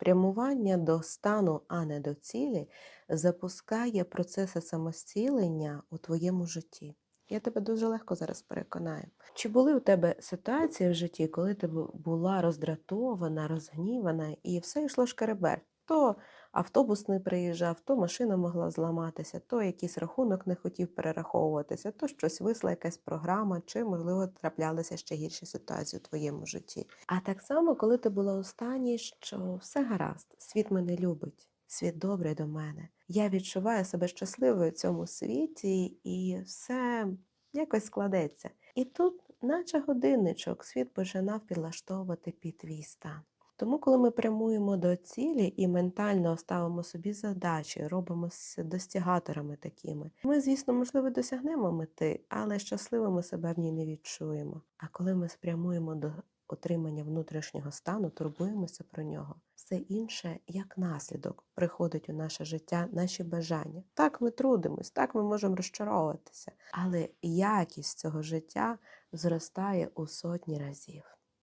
Прямування до стану, а не до цілі, запускає процеси самостілення у твоєму житті. Я тебе дуже легко зараз переконаю. Чи були у тебе ситуації в житті, коли ти була роздратована, розгнівана і все йшло шкереберть? То автобус не приїжджав, то машина могла зламатися, то якийсь рахунок не хотів перераховуватися, то щось висла якась програма, чи, можливо, траплялися ще гірші ситуації у твоєму житті. А так само, коли ти була у стані, що все гаразд, світ мене любить, світ добрий до мене. Я відчуваю себе щасливою в цьому світі, і все якось складеться. І тут, наче годинничок, світ починав підлаштовувати під твій стан. Тому, коли ми прямуємо до цілі і ментально ставимо собі задачі, робимо з достігаторами такими, ми, звісно, можливо, досягнемо мети, але щасливими себе в ній не відчуємо. А коли ми спрямуємо до отримання внутрішнього стану, турбуємося про нього, все інше, як наслідок, приходить у наше життя, наші бажання. Так ми трудимось, так ми можемо розчаровуватися, але якість цього життя зростає у сотні разів.